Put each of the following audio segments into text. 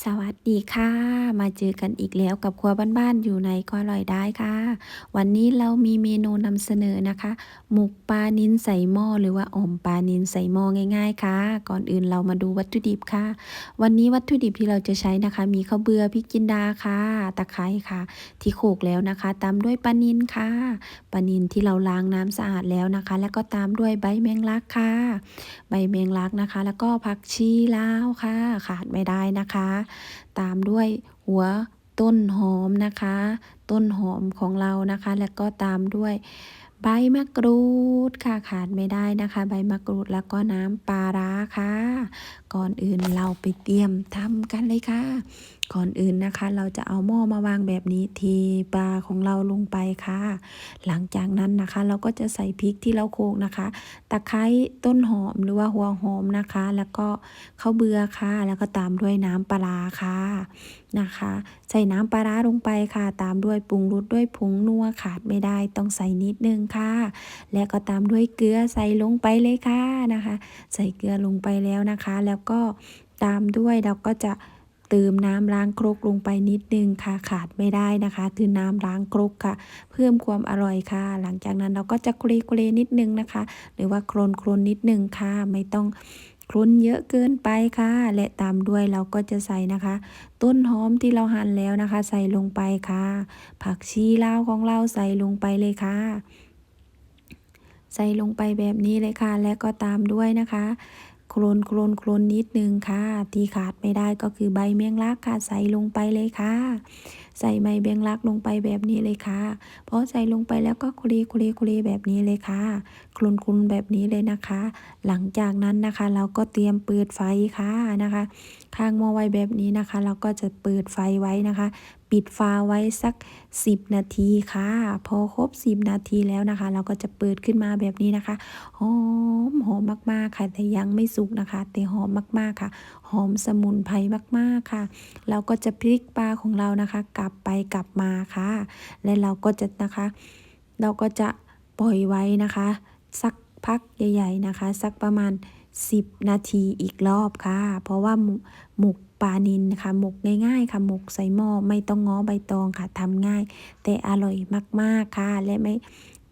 สวัสดีค่ะ มาเจอกันอีกแล้วกับครัวบ้านๆอยู่ในก็อร่อยได้ค่ะ วันนี้เรามีเมนูนำเสนอนะคะ หมกปลานิลใส่หม้อหรือว่าอ่อมปลานิลใส่หม้อง่าย ๆ ค่ะ ก่อนอื่นเรามาดูวัตถุดิบค่ะ วันนี้วัตถุดิบที่เราจะใช้นะคะ มีข้าวเบื่อพริกจินดาค่ะ ตะไคร้ค่ะ ที่โขลกแล้วนะคะ ตามด้วยปลานิลค่ะปลานิลที่เราล้างน้ำสะอาดแล้วนะคะ แล้วก็ตามด้วยใบแมงลักค่ะ ใบแมงลักนะคะ แล้วก็ผักชีลาวค่ะ ขาดไม่ได้นะคะตามด้วยหัวต้นหอมนะคะ ต้นหอมของเรานะคะ แล้วก็ตามด้วยใบมะกรูดค่ะขาดไม่ได้นะคะ ใบมะกรูดแล้วก็น้ำปลาร้า ค่ะ ก่อนอื่นเราไปเตรียมทำกันเลยค่ะ ก่อนอื่นนะคะ เราจะเอาหม้อมาวางแบบนี้เทปลาของเราลงไปค่ะ หลังจากนั้นนะคะ เราก็จะใส่พริกที่เราโขลกนะคะ ตะไคร้ต้นหอมหรือว่าหัวหอมนะคะ แล้วก็ข้าวเบือค่ะ แล้วก็ตามด้วยน้ำปลาค่ะนะคะ ใส่น้ำปลาร้าลงไปค่ะ ตามด้วยปรุงรสด้วยผงนัวขาดไม่ได้ต้องใส่นิดนึงค่ะ และก็ตามด้วยเกลือใส่ลงไปเลยค่ะนะคะ ใส่เกลือลงไปแล้วนะคะ แล้วก็ตามด้วยเราก็จะเติมน้ำล้างครกลงไปนิดนึงค่ะขาดไม่ได้นะคะ คือน้ำล้างครกค่ะ เพิ่มความอร่อยค่ะ หลังจากนั้นเราก็จะเกรเกรนิดนึงนะคะ หรือว่าโครนโครนนิดนึงค่ะ ไม่ต้องครนเยอะเกินไปค่ะ และตามด้วยเราก็จะใส่นะคะ ต้นหอมที่เราหั่นแล้วนะคะ ใส่ลงไปค่ะ ผักชีลาวของเราใส่ลงไปเลยค่ะ ใส่ลงไปแบบนี้เลยค่ะ และก็ตามด้วยนะคะ โคลนโคลนโคลนนิดนึงค่ะ ที่ขาดไม่ได้ก็คือใบเมียงลักค่ะ ใส่ลงไปเลยค่ะ ใส่ใบเมียงลักลงไปแบบนี้เลยค่ะพอใส่ลงไปแล้วก็คุรีคุรีคุรีแบบนี้เลยค่ะโคลุนคลนแบบนี้เลยนะคะ หลังจากนั้นนะคะ เราก็เตรียมเปิดไฟค่ะนะคะ ข้างมอไว้แบบนี้นะคะ เราก็จะเปิดไฟไว้นะคะ ปิดฝาไว้สัก 10 นาทีค่ะ พอครบ 10 นาทีแล้วนะคะ เราก็จะเปิดขึ้นมาแบบนี้นะคะ หอมหอมมากๆค่ะ แต่ยังไม่สุกนะคะ แต่หอมมากๆค่ะ หอมสมุนไพรมากๆค่ะ เราก็จะพลิกปลาของเรานะคะ กลับไปกลับมาค่ะ และเราก็จะนะคะ เราก็จะปล่อยไว้นะคะ สักพักใหญ่ ๆนะคะ สักประมาณ 10 นาทีอีกรอบค่ะ เพราะว่าหมกปลานินค่ะหมกง่ายๆ ค่ะหมกใส่หม้อไม่ต้องง้อใบตองค่ะทำง่าย แต่อร่อยมากๆค่ะและไม่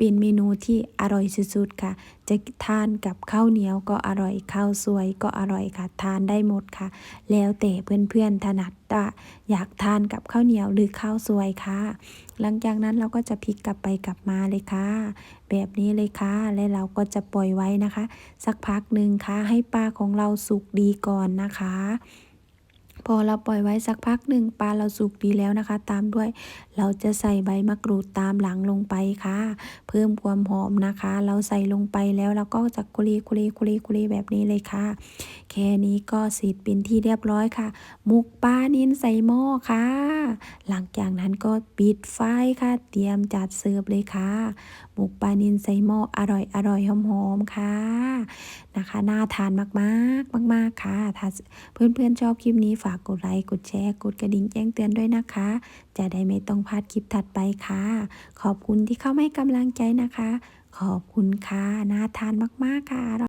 เป็นเมนูที่อร่อยสุดๆค่ะ จะทานกับข้าวเหนียวก็อร่อยข้าวสวยก็อร่อยค่ะ ทานได้หมดค่ะ แล้วแต่เพื่อนๆถนัดว่าอยากทานกับข้าวเหนียวหรือข้าวสวยค่ะ หลังจากนั้นเราก็จะพลิกกลับไปกลับมาเลยค่ะ แบบนี้เลยค่ะ และเราก็จะปล่อยไว้นะคะ สักพักหนึ่งค่ะ ให้ปลาของเราสุกดีก่อนนะคะ พอเราปล่อยไว้สักพักหนึ่งปลาเราสุกดีแล้วนะคะ ตามด้วยเราจะใส่ใบมะกรูดตามหลังลงไปค่ะ เพิ่มความหอมนะคะ เราใส่ลงไปแล้วเราก็จะกุลีกุลีกุลีกุลีแบบนี้เลยค่ะ แค่นี้ก็เสร็จเป็นที่เรียบร้อยค่ะหมกปลานินใส่หม้อค่ะ หลังจากนั้นก็ปิดไฟค่ะ เตรียมจัดเสิร์ฟเลยค่ะ มกปลานินใส่หม้ออร่อยอร่อยหอมๆค่ะนะคะน่าทานมากๆมาก ๆค่ะ ถ้าเพื่อนๆชอบคลิปนี้ฝากกดไลค์กดแชร์กดกระดิ่งแจ้งเตือนด้วยนะคะ จะได้ไม่ต้องพลาดคลิปถัดไปค่ะ ขอบคุณที่เข้ามาให้กำลังใจนะคะ ขอบคุณค่ะน่าทานมากๆค่ะ